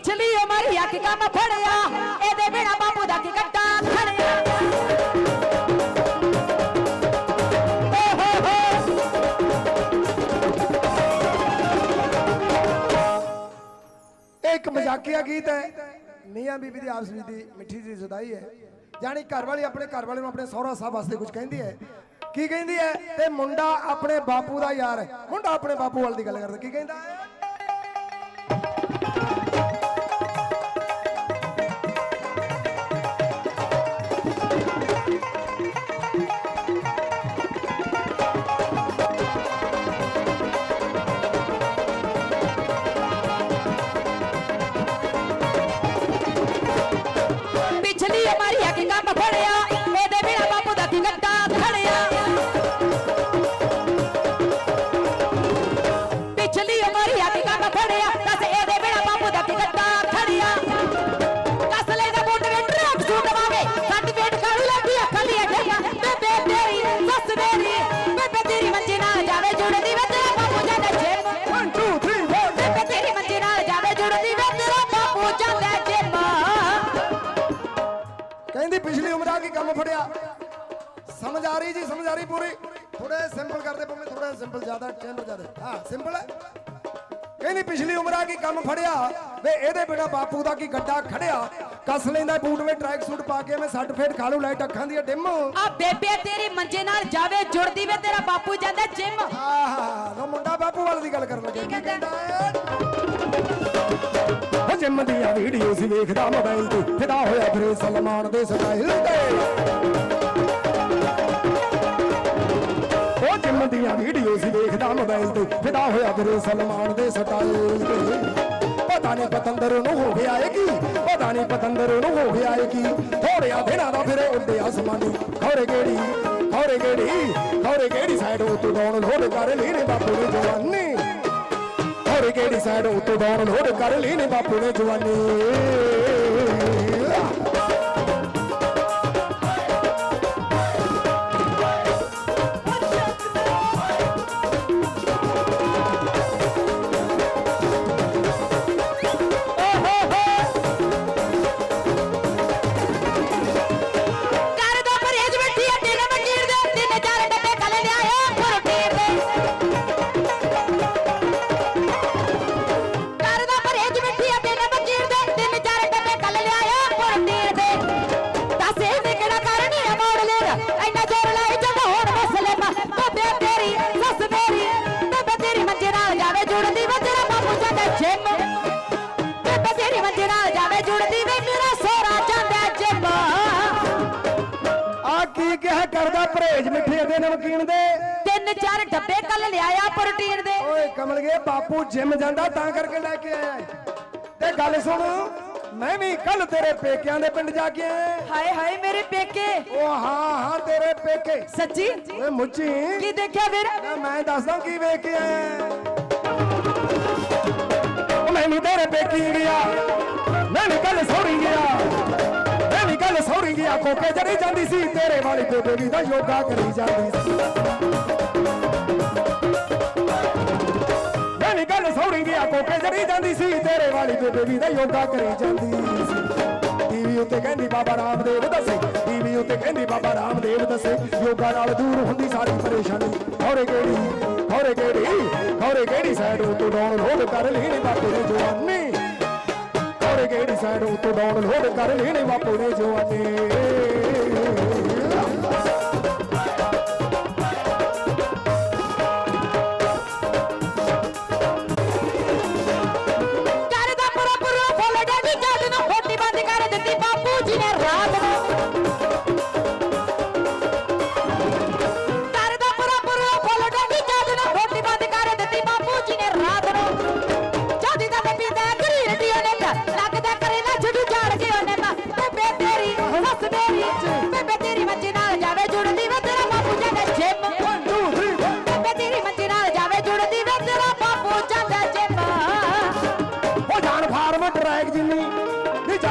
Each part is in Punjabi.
ਪਿਛਲੀ ਉਮਰ ਯੱਕ ਕੰਮ ਫੜਿਆ। ਇਹਦੇ ਬਿਨਾ ਬਾਪੂ ਦਾ ਕੀ ਗੱਡਾ ਖੜਿਆ। ਇਹ ਇੱਕ ਮਜ਼ਾਕੀਆ ਗੀਤ ਹੈ। ਮੀਆਂ ਬੀਬੀ ਦੀ ਆਪਸ ਵਿੱਚ ਦੀ ਮਿੱਠੀ ਜੀ ਸਦਾਈ ਹੈ। ਜਾਨੀ ਘਰ ਵਾਲੀ ਆਪਣੇ ਘਰ ਵਾਲੇ ਨੂੰ ਆਪਣੇ ਸਹੁਰਾ ਸਾਹਿਬ ਵਾਸਤੇ ਕੁਝ ਕਹਿੰਦੀ ਹੈ। ਕੀ ਕਹਿੰਦੀ ਹੈ? ਤੇ ਮੁੰਡਾ ਆਪਣੇ ਬਾਪੂ ਦਾ ਯਾਰ ਹੈ। ਮੁੰਡਾ ਆਪਣੇ ਬਾਪੂ ਵਾਲ ਦੀ ਗੱਲ ਕਰਦਾ। ਕੀ ਕਹਿੰਦਾ ਹੈ? ਪਿਛਲੀ ਉਮਰ ਪਿਛਲੀ ਉਮਰ ਕੀ ਕੰਮ ਫੜਿਆ। ਸਮਝ ਆ ਰਹੀ ਜੀ ਸਮਝ ਆ ਰਹੀ ਪੂਰੀ? ਥੋੜੇ ਸਿੰਪਲ ਕਰਦੇ ਪਵੇਂ ਥੋੜਾ ਸਿੰਪਲ ਜ਼ਿਆਦਾ ਚੈਨਲ ਜ਼ਿਆਦਾ। ਹਾਂ ਸਿੰਪਲ ਹੈ। ਕਹਿੰਦੀ ਪਿਛਲੀ ਉਮਰ ਕੀ ਕੰਮ ਫੜਿਆ। ਵੇ ਇਹਦੇ ਬਿਨਾ ਬਾਪੂ ਦਾ ਕੀ ਗੱਡਾ ਖੜਿਆ? ਕੱਸ ਲੈਂਦਾ ਬੂਟ ਵਿੱਚ ਟਰੈਕ ਸੂਟ ਪਾ ਕੇ ਮੈਂ ਸੱਟ ਫੇਟ ਖਾ ਲੂ ਲਾਈਟ ਅੱਖਾਂ ਦੀਆਂ ਡਿਮ। ਆ ਬੇਬੇ ਤੇਰੀ ਮੰਜੇ ਨਾਲ ਜਾਵੇ ਜੁੜਦੀ ਵੇ ਤੇਰਾ ਬਾਪੂ ਜਾਂਦਾ ਜਿਮ। ਆਹਾ ਲੋ ਮੁੰਡਾ ਬਾਪੂ ਵਾਲ ਦੀ ਗੱਲ ਕਰਨ ਲੱਗੇ। ਕੀ ਕਹਿੰਦਾ? ਉਹ ਜਿੰਮ ਦੀਆਂ ਵੀਡੀਓ ਸੀ ਵੇਖਦਾ ਮੋਬਾਈਲ ਤੇ। ਫਿਦਾ ਹੋਇਆ ਫਿਰ ਸਲਮਾਨ ਦੇ ਸਟਾਈਲ ਤੇ। ਉਹ ਜਿੰਮ ਦੀਆਂ ਵੀਡੀਓ ਸੀ ਵੇਖਦਾ ਮੋਬਾਈਲ ਤੇ। ਫਿਦਾ ਹੋਇਆ ਫਿਰ ਸਲਮਾਨ ਦੇ ਸਟਾਈਲ ਤੇ। ਪਤਾ ਨਹੀਂ ਪਤੰਦਰ ਨੂੰ ਹੋ ਗਿਆ ਏ ਕੀ। ਪਤਾ ਨਹੀਂ ਪਤੰਦਰ ਨੂੰ ਹੋ ਗਿਆ ਏ ਕੀ। ਥੋੜਿਆ ਦਿਨਾਂ ਦਾ ਫਿਰ ਉੱਡੇ ਆਸਮਾਨੀ ਖੌਰੇ ਗੇੜੀ ਖੌਰੇ ਕਿਹੜੀ? ਖੌਰੇ ਕਿਹੜੀ ਸਾਈਡ ਉਤੋਂ ਡਾਉਨ ਲੋਡ ਕਰ ਲਈ ਬਾਪੂ ਦੀ ਜਵਾਨੀ। ਖੌਰੇ ਕਿਹੜੀ ਸਾਈਡ ਉਤੋਂ ਡਾਉਨ ਲੋਡ ਕਰ ਲਈ ਨੇ ਬਾਪੂ ਨੇ ਜਵਾਨੀ। ਪਰਹੇਜ ਮਿੱਠੇ ਦੇ ਨਮਕੀਨ ਦੇ। ਤਿੰਨ ਚਾਰ ਡੱਬੇ ਕੱਲ ਲਿਆਇਆ ਪ੍ਰੋਟੀਨ ਦੇ। ਓਏ ਕਮਲ ਗਏ ਬਾਪੂ ਜਿਮ ਜਾਂਦਾ ਤਾਂ ਕਰਕੇ ਲੈ ਕੇ ਆਇਆ ਏ। ਤੇ ਗੱਲ ਸੁਣ ਮੈਂ ਵੀ ਕੱਲ ਤੇਰੇ ਪੇਕਿਆਂ ਦੇ ਪਿੰਡ ਜਾ ਕੇ ਆਇਆ ਹਾਏ ਹਾਏ ਮੇਰੇ ਪੇਕੇ। ਓ ਹਾਂ ਹਾਂ ਤੇਰੇ ਪੇਕੇ। ਸੱਚੀ? ਓਏ ਮੁੱਚੀ ਕੀ ਦੇਖਿਆ ਫਿਰ? ਨਾ ਮੈਂ ਦੱਸਦਾ ਕੀ ਵੇਖ ਕੇ ਆਇਆ ਓ ਮੈਂ ਵੀ ਤੇਰੇ ਪੇਕੀ ਗਿਆ ਮੈਂ ਵੀ ਕੱਲ ਸੌਰੀ ਗਿਆ ਮੈਂ ਵੀ ਕੱਲ ਜਾਂਦੀ ਸੀ, ਤੇਰੇ ਵਾਲੀ ਬੇਬੇ ਵੀ ਤਾਂ ਯੋਗਾ ਕਰੀ ਜਾਂਦੀ ਸੀ। ਮੈਂ ਵੀ ਕੱਲ ਸੌਰੀ ਗਿਆ ਜਾਂਦੀ ਸੀ, ਤੇਰੇ ਵਾਲੀ ਬੇਬੇ ਵੀ ਤਾਂ ਯੋਗਾ ਕਰੀ ਜਾਂਦੀ ਸੀ। ਟੀਵੀ ਉੱਤੇ ਕਹਿੰਦੀ ਬਾਬਾ ਰਾਮਦੇਵ ਦੱਸੇ, ਟੀਵੀ ਉੱਤੇ ਕਹਿੰਦੀ ਬਾਬਾ ਰਾਮਦੇਵ ਦੱਸੇ, ਯੋਗਾ ਨਾਲ ਦੂਰ ਹੁੰਦੀ ਸਾਰੀ ਪਰੇਸ਼ਾਨੀ। ਹੌਰੇ ਕਿਹੜੀ ਹੌਰੇ ਕਿਹੜੀ ਹੌਰੇ ਕਿਹੜੀ ਸਾਈਡ ਉੱਤੋਂ ਡਾਊਨਲੋਡ ਕਰ ਲੈਣੀ ਬਾਪੂ ਨੇ ਜਵਾਨੀ। ਹੌਰੇ ਕਿਹੜੀ ਸਾਈਡ ਉੱਤੋਂ ਡਾਊਨਲੋਡ ਕਰ ਲੈਣੀ ਬਾਪੂ ਨੇ ਜਵਾਨੀ। ਕਰਦਾ ਪੂਰਾ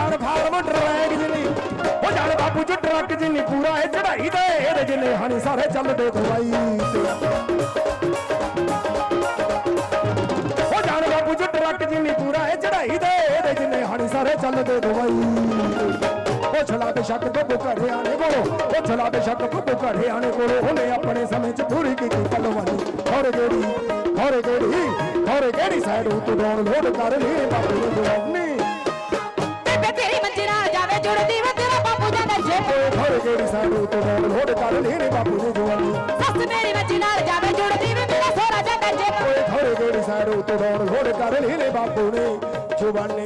ਨੀ ਜਾਨ ਫਾਰਮ ਟਰੈਕ ਜਿੰਨੀ, ਉਹ ਜਾਨ ਬਾਪੂ ਚ ਟਰੱਕ ਜਿੰਨੀ, ਪੂਰਾ ਇਹ ਚੜਾਈ ਦੇ ਇਹਦੇ ਜਿੰਨੇ ਹਣੀ ਸਾਰੇ ਚੱਲਦੇ ਦਵਾਈ ਤੇ। ਉਹ ਜਾਨ ਬਾਪੂ ਚ ਟਰੱਕ ਜਿੰਨੀ, ਪੂਰਾ ਇਹ ਚੜਾਈ ਦੇ ਇਹਦੇ ਜਿੰਨੇ ਸਾਰੇ ਚੱਲਦੇ ਦੁਬਈ ਪੁੱਛ ਲਾ ਬੇਸ਼ੱਕ ਬੱਬੂ ਘਰਿਆਣੇ ਕੋਲੋਂ ਪੁੱਛ ਲਾ ਬੇਸ਼ੱਕ ਬੱਬੂ ਘਰਿਆਣੇ ਕੋਲੋਂ, ਉਹਨੇ ਆਪਣੇ ਸਮੇਂ 'ਚ ਪੂਰੀ ਕੀਤੀ ਪਲਵਾਨੀ ਖੌਰੇ ਗੇੜੀ ਖੌਰੇ ਗੇੜੀ ਖੌਰੇ ਗੇੜੀ ਸਾਈਡ ਉੱਤੇ ਡਾਊਨਲੋਡ ਕਰ ਲਈ, ਬਾਪੂ ਨੂੰ ਜਵਾਨੀ ਬੇਬੇ ਤੇਰੀ ਮੰਜੀ ਨਾਲ ਜਾਵੇ ਜੁੜਦੀ ਵੇ ਤੇਰਾ ਬਾਪੂ ਜਾਂਦਾ ਸ਼ੇਪ ਓਏ ਖੌਰੇ ਗੇੜੀ ਸਾਈਡ ਉੱਤੇ ਡਾਊਨਲੋਡ ਕਰ ਲਈ ਨੀ ਬਾਪੂ ਨੂੰ ਜਵਾਨੀ। ਸੱਸ ਮੇਰੀ ਮੰਜੀ ਨਾਲ ਜਾਵੇ ਜੁੜਦੀ ਵੇ ਮੇਰਾ ਸੋਹਰਾ ਜਾਂਦਾ ਸ਼ੇਪ ਓਏ ਖੌਰੇ ਗੇੜੀ ਸਾਈਡ ਉੱਤੇ ਡਾਊਨਲੋਡ ਕਰ ਲਈ ਨੀ ਬਾਪੂ ਨੇ ਜਵਾਨੀ।